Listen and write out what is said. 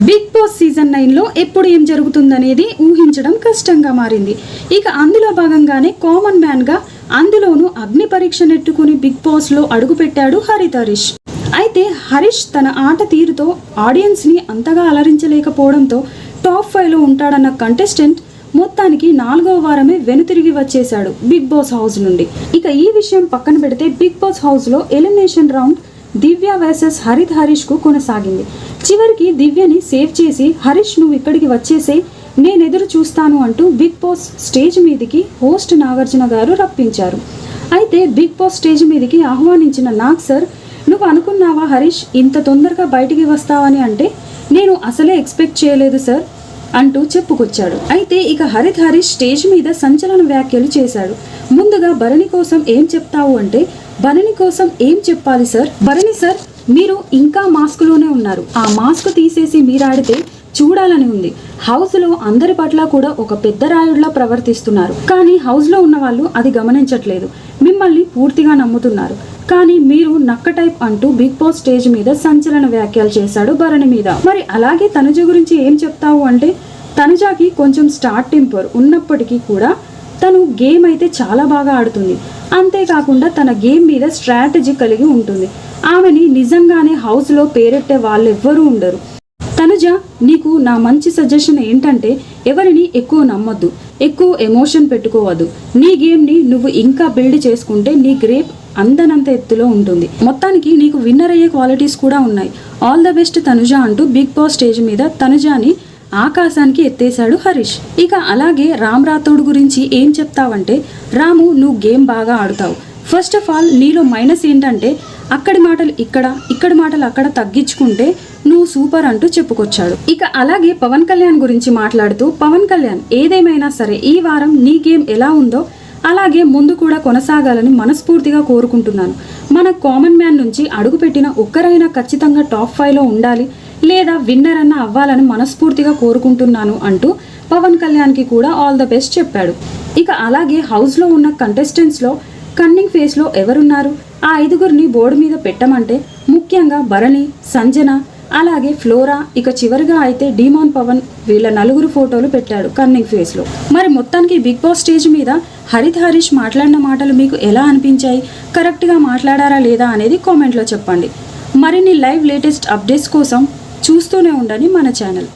Big boss season నైన్లో ఎప్పుడు ఏం జరుగుతుందనేది ఊహించడం కష్టంగా మారింది. ఇక అందులో భాగంగానే కామన్ మ్యాన్గా అందులోనూ అగ్ని పరీక్ష నెట్టుకుని బిగ్ బాస్లో అడుగుపెట్టాడు హరిత హరీష్. అయితే హరీష్ తన ఆట తీరుతో ఆడియన్స్ని అంతగా అలరించలేకపోవడంతో టాప్ ఫైవ్లో ఉంటాడన్న కంటెస్టెంట్ మొత్తానికి నాలుగో వారమే వెనుతిరిగి వచ్చేశాడు బిగ్ బాస్ హౌస్ నుండి. ఇక ఈ విషయం పక్కన పెడితే బిగ్ బాస్ హౌస్లో elimination round Divya versus Harith హరీష్కు కొనసాగింది. చివరికి దివ్యని సేవ్ చేసి హరీష్ నువ్వు ఇక్కడికి వచ్చేసే నేను ఎదురు చూస్తాను అంటూ బిగ్ బాస్ స్టేజ్ మీదికి హోస్ట్ నాగార్జున గారు రప్పించారు. అయితే బిగ్ బాస్ స్టేజ్ మీదికి ఆహ్వానించిన నాగ్ సార్ నువ్వు అనుకున్నావా హరీష్ ఇంత తొందరగా బయటికి వస్తావని అంటే నేను అసలే ఎక్స్పెక్ట్ చేయలేదు సార్. అంటూ చెప్పుకొచ్చాడు. అయితే ఇక హరిత్ హరీష్ స్టేజ్ మీద సంచలన వ్యాఖ్యలు చేశాడు. ముందుగా భరణి కోసం ఏం చెప్తావు అంటే భరణి కోసం ఏం చెప్పాలి సార్? భరణి సార్ మీరు ఇంకా మాస్క్లోనే ఉన్నారు. ఆ మాస్క్ తీసేసి మీరాడితే చూడాలని ఉంది. హౌస్లో అందరి పట్ల కూడా ఒక పెద్ద రాయుడిలా ప్రవర్తిస్తున్నారు. కానీ హౌస్లో ఉన్న వాళ్ళు అది గమనించట్లేదు. మిమ్మల్ని పూర్తిగా నమ్ముతున్నారు. కానీ మీరు నక్క టైప్ అంటూ బిగ్ బాస్ స్టేజ్ మీద సంచలన వ్యాఖ్యలు చేశాడు భరణి మీద. మరి అలాగే తనుజ గురించి ఏం చెప్తావు అంటే తనుజాకి కొంచెం స్టార్ట్ టెంపర్ ఉన్నప్పటికీ కూడా తను గేమ్ అయితే చాలా బాగా ఆడుతుంది. అంతేకాకుండా తన గేమ్ మీద స్ట్రాటజీ కలిగి ఉంటుంది. ఆమెని నిజంగానే హౌస్లో పేరెట్టే వాళ్ళెవ్వరూ ఉండరు. తనుజ నీకు నా మంచి సజెషన్ ఏంటంటే ఎవరిని ఎక్కువ నమ్మొద్దు ఎక్కువ ఎమోషన్ పెట్టుకోవద్దు. నీ గేమ్ని నువ్వు ఇంకా బిల్డ్ చేసుకుంటే నీ గ్రేప్ అందనంత ఎత్తులో ఉంటుంది. మొత్తానికి నీకు విన్నర్ అయ్యే క్వాలిటీస్ కూడా ఉన్నాయి. ఆల్ ద బెస్ట్ తనుజ అంటూ బిగ్ బాస్ స్టేజ్ మీద తనుజాని ఆకాశానికి ఎత్తేశాడు హరీష్. ఇక అలాగే రామ్ రాథోడ్ గురించి ఏం చెప్తావంటే రాము నువ్వు గేమ్ బాగా ఆడుతావు. ఫస్ట్ ఆఫ్ ఆల్ నీలో మైనస్ ఏంటంటే అక్కడి మాటలు ఇక్కడ ఇక్కడి మాటలు అక్కడ తగ్గించుకుంటే నువ్వు సూపర్ అంటూ చెప్పుకొచ్చాడు. ఇక అలాగే పవన్ కళ్యాణ్ గురించి మాట్లాడుతూ పవన్ కళ్యాణ్ ఏదేమైనా సరే ఈ వారం నీ గేమ్ ఎలా ఉందో అలాగే ముందు కూడా కొనసాగాలని మనస్ఫూర్తిగా కోరుకుంటున్నాను. మన కామన్ మ్యాన్ నుంచి అడుగుపెట్టిన ఒక్కరైనా ఖచ్చితంగా టాప్ ఫైవ్లో ఉండాలి లేదా విన్నర్ అన్న అవ్వాలని మనస్ఫూర్తిగా కోరుకుంటున్నాను అంటూ పవన్ కళ్యాణ్కి కూడా ఆల్ ద బెస్ట్ చెప్పాడు. ఇక అలాగే హౌస్లో ఉన్న కంటెస్టెంట్స్లో కన్నింగ్ ఫేస్లో ఎవరున్నారు? ఆ ఐదుగురిని బోర్డు మీద పెట్టమంటే ముఖ్యంగా భరణి సంజన అలాగే ఫ్లోరా ఇక చివరిగా అయితే డీమాన్ పవన్ వీళ్ళ నలుగురు ఫోటోలు పెట్టాడు కన్నింగ్ ఫేస్లో మరి మొత్తానికి బిగ్ బాస్ స్టేజ్ మీద హరిత్ హరీష్ మాట్లాడిన మాటలు మీకు ఎలా అనిపించాయి? కరెక్ట్గా మాట్లాడారా లేదా అనేది కామెంట్లో చెప్పండి. మరిన్ని లైవ్ లేటెస్ట్ అప్డేట్స్ కోసం చూస్తూనే ఉండండి మన ఛానల్.